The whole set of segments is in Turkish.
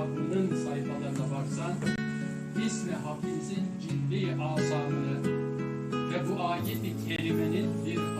hakkının sayfalarına baksan, İsmi Hafiz'in cildi asamını ve bu ayet-i kerimenin bir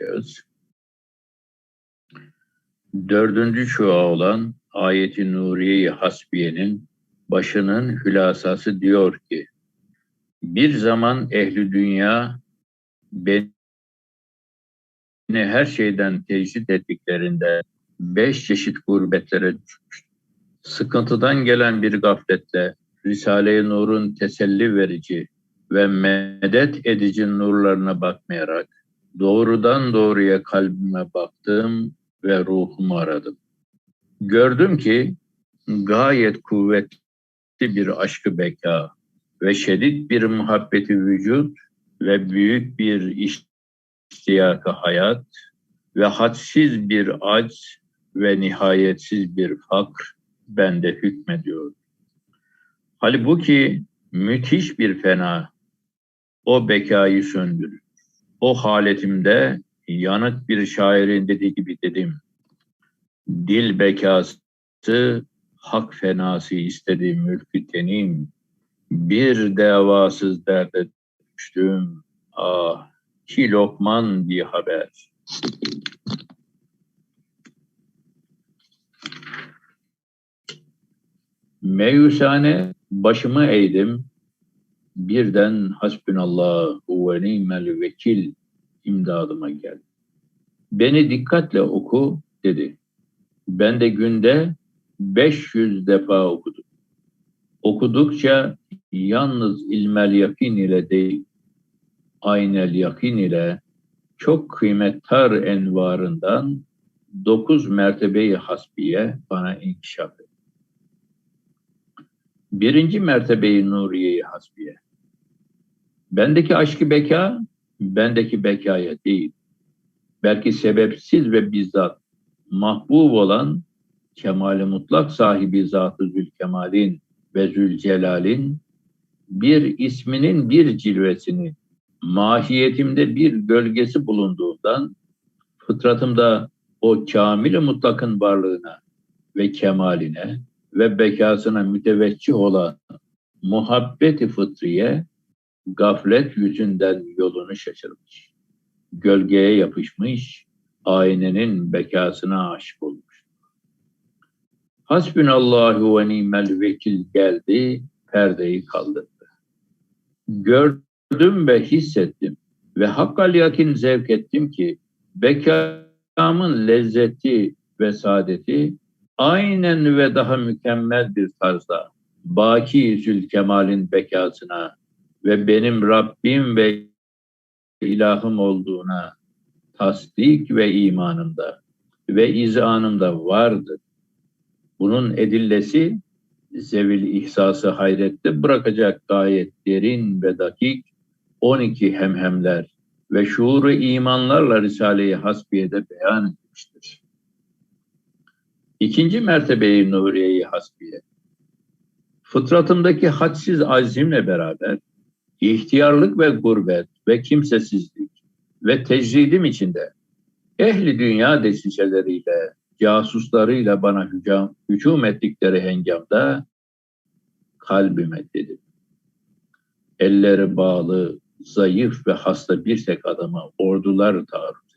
edeceğiz. Dördüncü şua olan ayeti Nuriye-i Hasbiye'nin başının hülasası diyor ki, bir zaman ehli dünya beni her şeyden tecrit ettiklerinde beş çeşit gurbetlere düşmüştüm. Sıkıntıdan gelen bir gafletle Risale-i Nur'un teselli verici ve medet edici nurlarına bakmayarak doğrudan doğruya kalbime baktım ve ruhumu aradım. Gördüm ki gayet kuvvetli bir aşkı beka ve şiddet bir muhabbeti vücut ve büyük bir iştiyakı hayat ve hadsiz bir acz ve nihayetsiz bir fakr bende hükmediyor. Halbuki müthiş bir fena o bekayı söndürür. O haletimde yanık bir şairin dediği gibi dedim. Dil bekası, hak fenası istedi mülkü tenim. Bir devasız derde düştüm. Ah, ki lokman bir haber. Meyusane başımı eğdim. Birden hasbunallahu ve ni'mel vekil imdadıma geldi. Beni dikkatle oku dedi. Ben de günde 500 defa okudum. Okudukça yalnız ilmel yakin ile değil, aynel yakin ile çok kıymettar envarından dokuz mertebeyi hasbiye bana inkişaf. Birinci mertebeyi nuriyeyi hasbiye. Bendeki aşkı beka, bendeki bekaya değil. Belki sebepsiz ve bizzat mahbub olan kemali mutlak sahibi Zat-ı Zülkemal'in ve Zülcelal'in bir isminin bir cilvesini mahiyetimde bir gölgesi bulunduğundan fıtratımda o kamil mutlakın varlığına ve kemaline ve bekasına müteveccih olan muhabbeti fıtriye gaflet yüzünden yolunu şaşırmış. Gölgeye yapışmış, aynenin bekasına aşık olmuş. Hasbünallahu ve nimel vekil geldi, perdeyi kaldırdı. Gördüm ve hissettim ve hakkal yakin zevk ettim ki bekamın lezzeti ve saadeti aynen ve daha mükemmel bir tarzda Baki Zülkemal'in bekasına ve benim Rabbim ve ilahım olduğuna tasdik ve imanımda ve izanımda vardır. Bunun edillesi zevil ihsası hayrette bırakacak gayet derin ve dakik 12 hemhemler ve şuuru imanlarla Risale-i Hasbiye'de beyan edilmiştir. İkinci mertebeyi Nuriye-i Hasbiye. Fıtratımdaki hadsiz azimle beraber ihtiyarlık ve gurbet ve kimsesizlik ve tecridim içinde ehli dünya desiseleriyle, casuslarıyla bana hücum, hücum ettikleri hengamda kalbime dedim. Elleri bağlı, zayıf ve hasta bir tek adama ordular taarruz.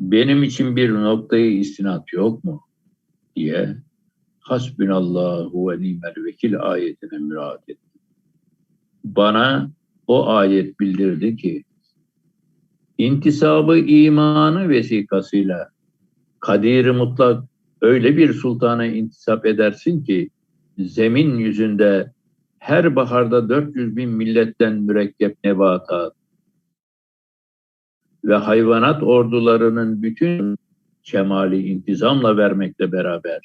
Benim için bir noktayı istinat yok mu? diye Hasbünallahu ve nimel vekil ayetine müraat etti. Bana o ayet bildirdi ki intisabı imanı vesikasıyla kadir mutlak öyle bir sultana intisap edersin ki zemin yüzünde her baharda 400 bin milletten mürekkep nebatat ve hayvanat ordularının bütün kemali intizamla vermekle beraber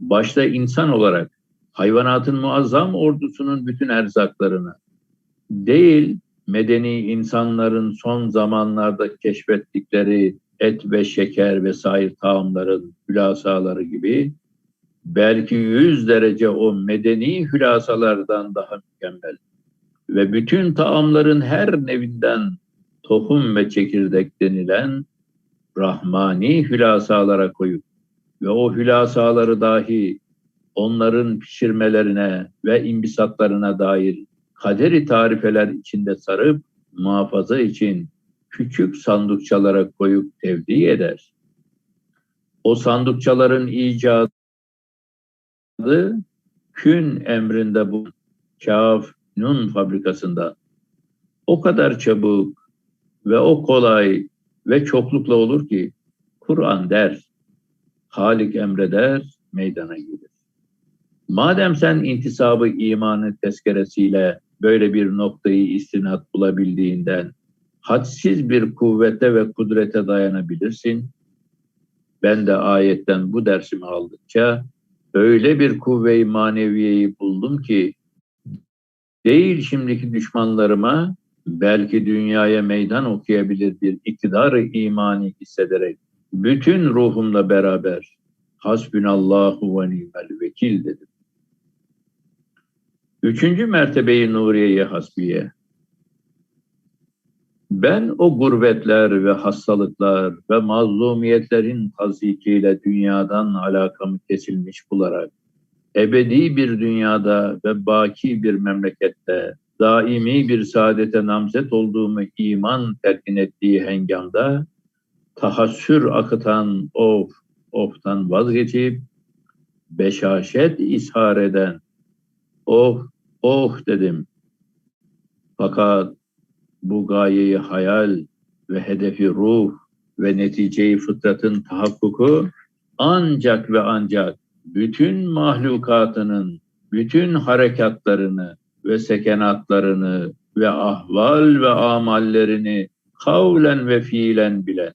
başta insan olarak hayvanatın muazzam ordusunun bütün erzaklarını değil medeni insanların son zamanlarda keşfettikleri et ve şeker vesaire taamların hülasaları gibi belki yüz derece o medeni hülasalardan daha mükemmel ve bütün taamların her nevinden tohum ve çekirdek denilen rahmani hülasalara koyup ve o hülasaları dahi onların pişirmelerine ve imbisatlarına dair kaderi tarifeler içinde sarıp muhafaza için küçük sandukçalara koyup tevdi eder. O sandukçaların icadı kün emrinde bu kaf nun fabrikasında o kadar çabuk ve o kolay ve çoklukla olur ki Kur'an der, Halik emreder, meydana gelir. Madem sen intisabı imanı tezkeresiyle böyle bir noktayı istinat bulabildiğinden hadsiz bir kuvvete ve kudrete dayanabilirsin. Ben de ayetten bu dersimi aldıkça öyle bir kuvve-i maneviyeyi buldum ki değil şimdiki düşmanlarıma belki dünyaya meydan okuyabilir bir iktidarı imani hissederek bütün ruhumla beraber hasbünallahu ve nimel vekil dedim. Üçüncü mertebeyi Nuriye'ye hasbiye. Ben o gurbetler ve hastalıklar ve mazlumiyetlerin tazikiyle dünyadan alakamı kesilmiş bularak ebedi bir dünyada ve baki bir memlekette daimi bir saadete namzet olduğumu iman telkin ettiği hengamda tahassür akıtan of oftan vazgeçip beşaşet ishar eden oh oh dedim. Fakat bu gayeyi hayal ve hedefi ruh ve neticeyi fıtratın tahakkuku ancak ve ancak bütün mahlukatının bütün harekatlarını ve sekenatlarını ve ahval ve amallerini kavlen ve fiilen bilen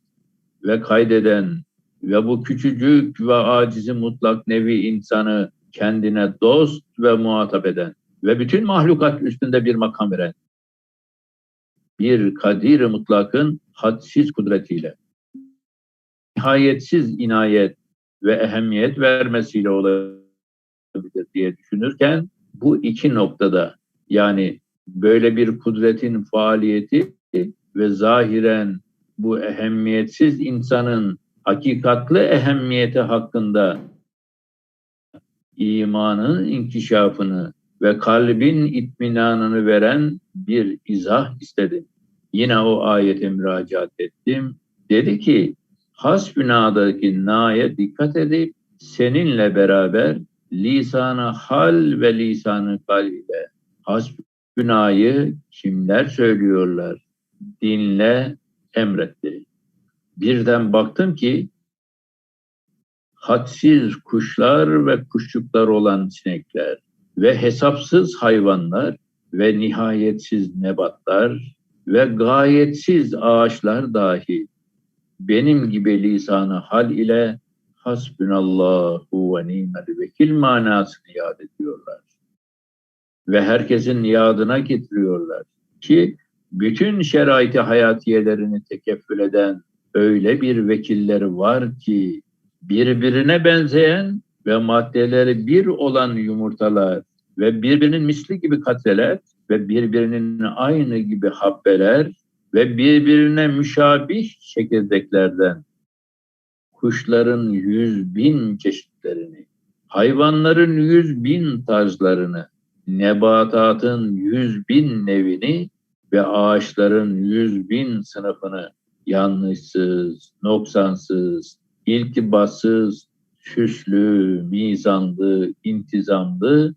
ve kaydeden ve bu küçücük ve acizi mutlak nevi insanı kendine dost ve muhatap eden ve bütün mahlukat üstünde bir makam veren bir kadir mutlakın hadsiz kudretiyle nihayetsiz inayet ve ehemmiyet vermesiyle olabilir diye düşünürken bu iki noktada yani böyle bir kudretin faaliyeti ve zahiren bu ehemmiyetsiz insanın hakikatlı ehemmiyeti hakkında imanın inkişafını ve kalbin itminanını veren bir izah istedim. Yine o ayete müracaat ettim. Dedi ki hasbünadaki na'ya dikkat edip seninle beraber lisanı hal ve lisanı kal ile hasbünayı kimler söylüyorlar dinle emretti. Birden baktım ki hadsiz kuşlar ve kuşçuklar olan sinekler ve hesapsız hayvanlar ve nihayetsiz nebatlar ve gayetsiz ağaçlar dahi benim gibi lisanı hal ile hasbunallahu ve ni'mel vekil manasını yad ediyorlar. Ve herkesin yadına getiriyorlar ki bütün şeraiti hayatiyelerini tekeffül eden öyle bir vekilleri var ki birbirine benzeyen ve maddeleri bir olan yumurtalar ve birbirinin misli gibi katreler ve birbirinin aynı gibi habbeler ve birbirine müşabih çekirdeklerden kuşların yüz bin çeşitlerini, hayvanların yüz bin tarzlarını, nebatatın yüz bin nevini ve ağaçların yüz bin sınıfını yanlışsız, noksansız, iltibatsız, süslü, mizanlı, intizamlı,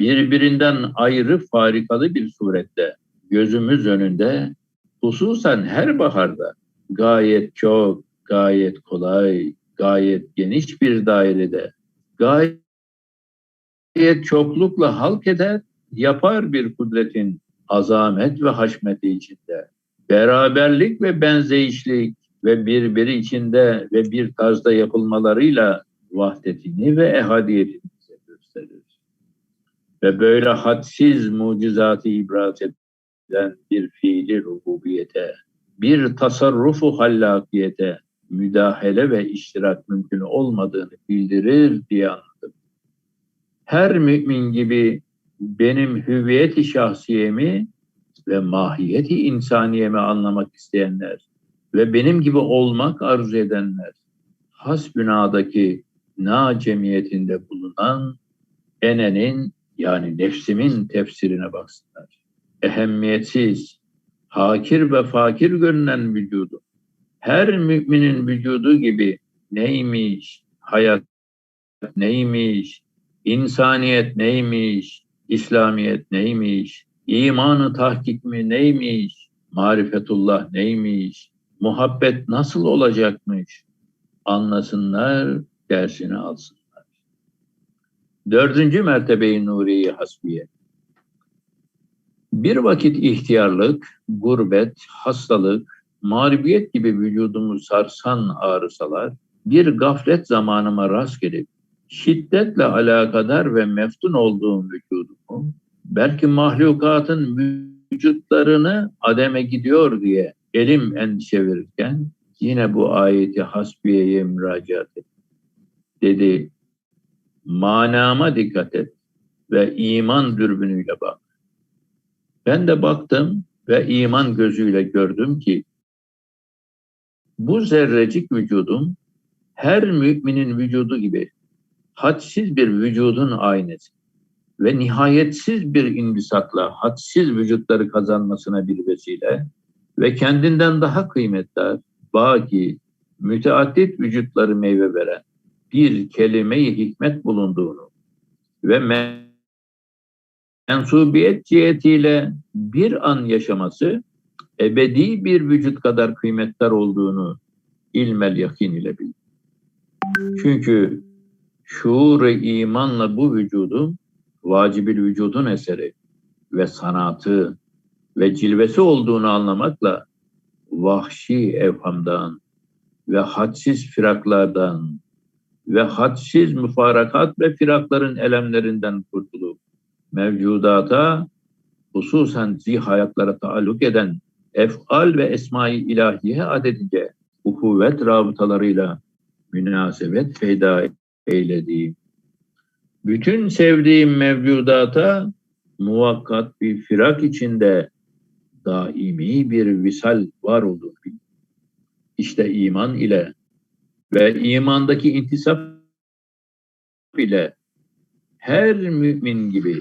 birbirinden ayrı farikalı bir surette gözümüz önünde hususen her baharda gayet çok, gayet kolay, gayet geniş bir dairede gayet çoklukla halk eder, yapar bir kudretin azamet ve haşmeti içinde. Beraberlik ve benzeyişlik ve birbiri içinde ve bir tarzda yapılmalarıyla vahdetini ve ehadiyetini bize gösterir. Ve böyle hadsiz mucizatı ibraz eden bir fiili rububiyete, bir tasarrufu hallakiyete müdahale ve iştirak mümkün olmadığını bildirir diye anladım. Her mümin gibi benim hüviyeti şahsiyemi ve mahiyeti insaniyemi anlamak isteyenler ve benim gibi olmak arzu edenler hasbünadaki na cemiyetinde bulunan enenin yani nefsimin tefsirine baksınlar. Ehemmiyetsiz, hakir ve fakir görünen vücudu, her müminin vücudu gibi neymiş, hayat neymiş, insaniyet neymiş, İslamiyet neymiş, imanı tahkik mi neymiş, marifetullah neymiş, muhabbet nasıl olacakmış? Anlasınlar, dersini alsınlar. Dördüncü mertebeyi nuriye hasbiye. Bir vakit ihtiyarlık, gurbet, hastalık, mağlubiyet gibi vücudumu sarsan ağrısalar, bir gaflet zamanıma rast gelip şiddetle alakadar ve meftun olduğum vücudumu, belki mahlukatın vücutlarını ademe gidiyor diye elim endişe verirken yine bu ayeti hasbiyeye müracaat et. Dedi, manama dikkat et ve iman dürbünüyle bak. Ben de baktım ve iman gözüyle gördüm ki bu zerrecik vücudum her müminin vücudu gibi hadsiz bir vücudun aynesi ve nihayetsiz bir indisakla hadsiz vücutları kazanmasına bir vesile ve kendinden daha kıymetli, baki, müteaddit vücutları meyve veren bir kelime-i hikmet bulunduğunu ve mensubiyet cihetiyle bir an yaşaması ebedi bir vücut kadar kıymetli olduğunu ilmel yakin ile bil. Çünkü şuur imanla bu vücudun vacibil vücudun eseri ve sanatı ve cilvesi olduğunu anlamakla vahşi evhamdan ve hadsiz firaklardan ve hadsiz müfarakat ve firakların elemlerinden kurtulup mevcudata hususen zihayatlara taalluk eden efal ve esma-i ilahiye adedince bu kuvvet rabıtalarıyla münasebet feyda eylediğim. Bütün sevdiğim mevcudata muvakkat bir firak içinde daimi bir visal var bil. İşte iman ile ve imandaki intisap ile her mümin gibi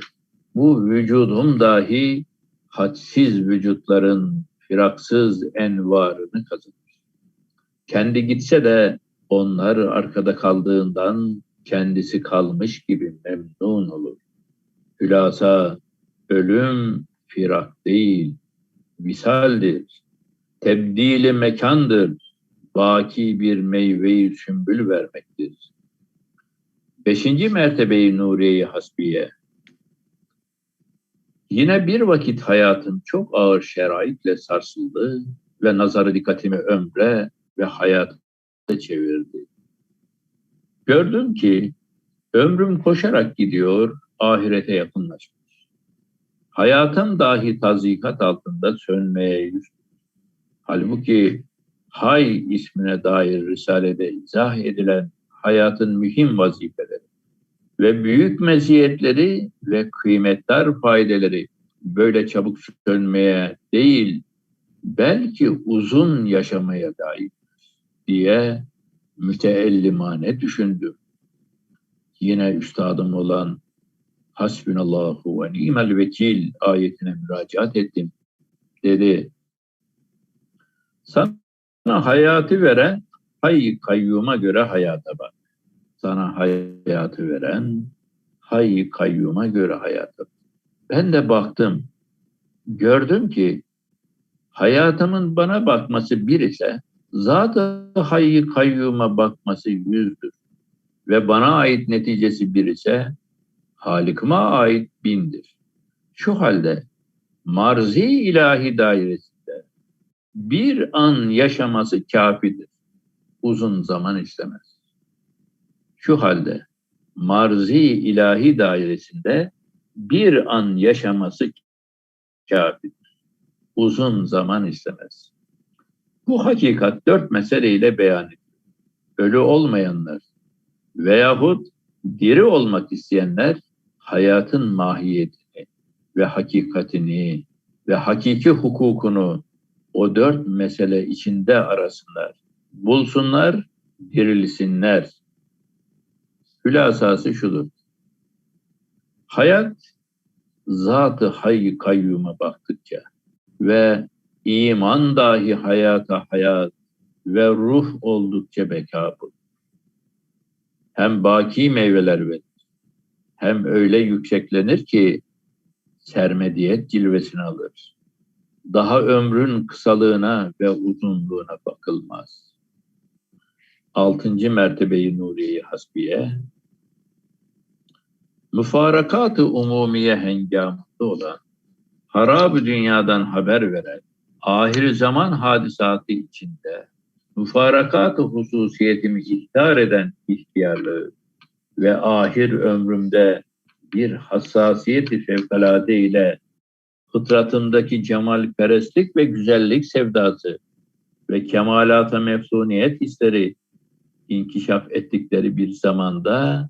bu vücudum dahi hadsiz vücutların firaksız envarını kazanır. Kendi gitse de onlar arkada kaldığından kendisi kalmış gibi memnun olur. Hülasa ölüm firak değil, visaldir. Tebdili mekandır. Baki bir meyveyi sümbül vermektir. Beşinci mertebeyi Nuriye-i Hasbiye. Yine bir vakit hayatım çok ağır şeraitle sarsıldı ve nazarı dikkatimi ömre ve hayata çevirdi. Gördüm ki ömrüm koşarak gidiyor, ahirete yakınlaşmış. Hayatım dahi tazikat altında sönmeye yüz. Halbuki Hay ismine dair Risale'de izah edilen hayatın mühim vazifeleri ve büyük meziyetleri ve kıymetler faydeleri böyle çabuk sönmeye değil, belki uzun yaşamaya dair diye müteellimane düşündüm. Yine üstadım olan Hasbunallahu ve ni'mel vekil ayetine müracaat ettim. Dedi, sana hayatı veren hay kayyuma göre hayata bak. Sana hayatı veren hay kayyuma göre hayata. Ben de baktım, gördüm ki hayatımın bana bakması bir ise Zat-ı hayy kayyuma bakması yüzdür. Ve bana ait neticesi bir ise Halikıma ait bindir. Şu halde marzi ilahi dairesinde bir an yaşaması kafidir. Uzun zaman istemez. Şu halde marzi ilahi dairesinde bir an yaşaması kafidir. Uzun zaman istemez. Bu hakikat dört meseleyle beyan edilir. Ölü olmayanlar veyahut diri olmak isteyenler hayatın mahiyetini ve hakikatini ve hakiki hukukunu o dört mesele içinde arasınlar. Bulsunlar, dirilsinler. Hülasası şudur. Hayat zatı hayy kayyuma baktıkça ve iman dahi hayata hayat ve ruh oldukça beka. Hem baki meyveler verir hem öyle yükseklenir ki sermediyet cilvesini alır. Daha ömrün kısalığına ve uzunluğuna bakılmaz. Altıncı mertebeyi Nuriye Hasbiye, müfarakat-ı umumiye hengamında olan, harab dünyadan haber veren, ahir zaman hadisatı içinde, müfarakat-ı hususiyetimi ihtar eden ihtiyarlığı, ve ahir ömrümde bir hassasiyeti fevkalade ile fıtratımdaki cemalperestlik ve güzellik sevdası ve kemalata mefsuniyet hisleri inkişaf ettikleri bir zamanda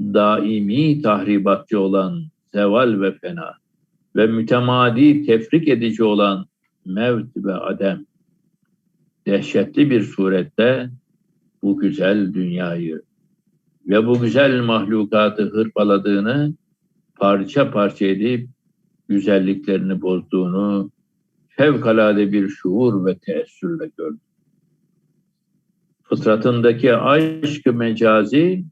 daimi tahribatçı olan zeval ve fena ve mütemadi tefrik edici olan mevt ve adem dehşetli bir surette bu güzel dünyayı ve bu güzel mahlukatı hırpaladığını, parça parça edip güzelliklerini bozduğunu fevkalade bir şuur ve teessürle gördüm. Fıtratındaki aşk-ı mecazi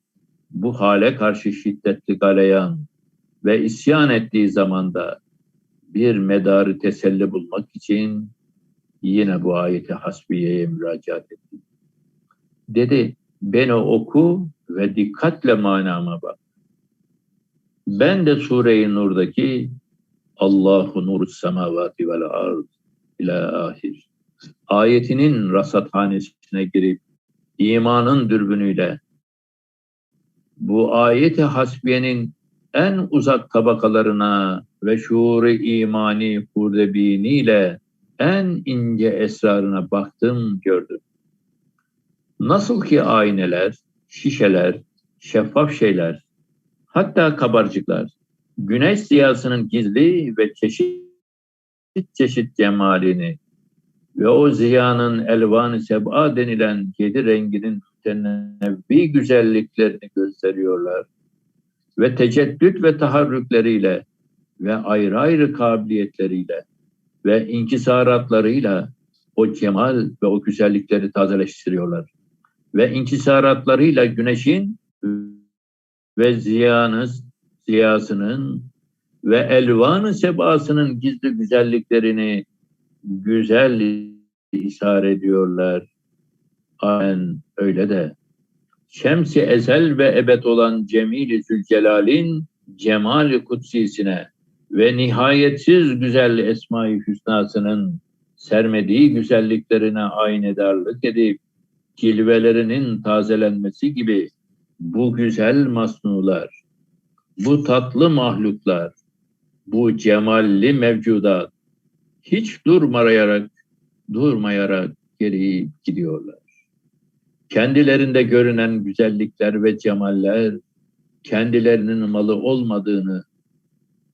bu hale karşı şiddetli galeyan ve isyan ettiği zamanda bir medarı teselli bulmak için yine bu ayeti hasbiyeye müracaat etti. Dedi, beni oku ve dikkatle manama bak. Ben de Sure-i Nur'daki Allahu nur semavati vel ard ila ahir ayetinin rasathanesine girip imanın dürbünüyle bu ayeti hasbiyenin en uzak tabakalarına ve şuuru imani hurdebiniyle en ince esrarına baktım gördüm. Nasıl ki ayneler şişeler, şeffaf şeyler, hatta kabarcıklar, güneş ziyasının gizli ve çeşit çeşit cemalini ve o ziyanın elvan seb'a denilen yedi renginin tenevvi güzelliklerini gösteriyorlar. Ve teceddüt ve taharrükleriyle ve ayrı ayrı kabiliyetleriyle ve inkisaratlarıyla o cemal ve o güzellikleri tazeleştiriyorlar. Ve inkişaratlarıyla güneşin ve ziyanız, ziyasının ve elvanı sebasının gizli güzelliklerini güzel ishar ediyorlar. Amen öyle de. Şems-i ezel ve ebed olan Cemil-i Zülcelal'in cemal-i kutsisine ve nihayetsiz güzel Esma-i Hüsna'sının sermediği güzelliklerine aynedarlık edip cilvelerinin tazelenmesi gibi bu güzel masnular, bu tatlı mahluklar, bu cemalli mevcudat hiç durmayarak, durmayarak geri gidiyorlar. Kendilerinde görünen güzellikler ve cemaller kendilerinin malı olmadığını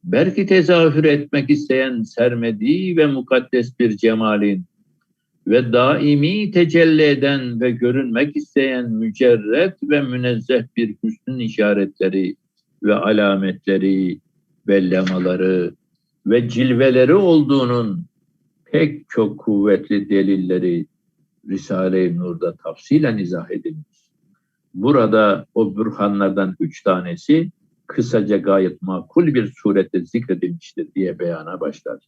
belki tezahür etmek isteyen sermediği ve mukaddes bir cemalin ve daimi tecelli eden ve görünmek isteyen mücerret ve münezzeh bir hüsnün işaretleri ve alametleri ve lemaları ve cilveleri olduğunun pek çok kuvvetli delilleri Risale-i Nur'da tafsilen izah edilmiş. Burada o bürhanlardan üç tanesi kısaca gayet makul bir surette zikredilmiştir diye beyana başlar.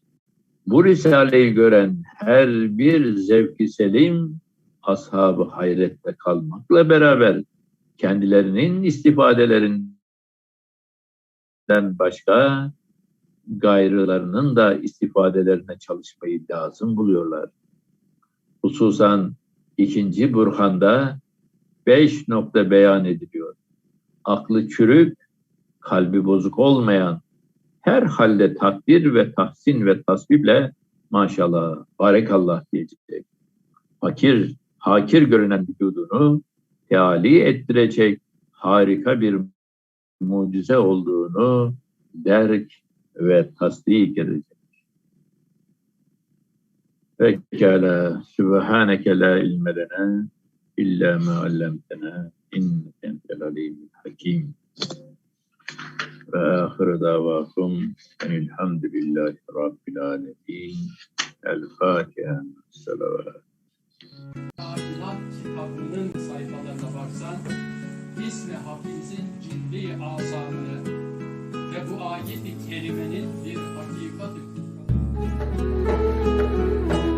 Bu Risale'yi gören her bir zevki selim ashab-ı hayrette kalmakla beraber kendilerinin istifadelerinden başka gayrılarının da istifadelerine çalışmayı lazım buluyorlar. Hususan ikinci burhanda beş nokta beyan ediliyor. Aklı çürük, kalbi bozuk olmayan, her halde takdir ve tahsin ve tasviple maşallah, barekallah diyecek. Fakir, hakir görünen vücudunu teali ettirecek harika bir mucize olduğunu derk ve tasdik edecek. Pekala, Sübhaneke la ilme lena illa ma allamtena inneke entel alimul hakim. Ve ahir davakum enilhamdülillahi rabbil alemin. El Fatiha. Selavat. Kainat kitabının sayfalarına baksan, İsmi Hafiz'in cildi asamını ve bu ayet-i kerimenin bir hakikati thank you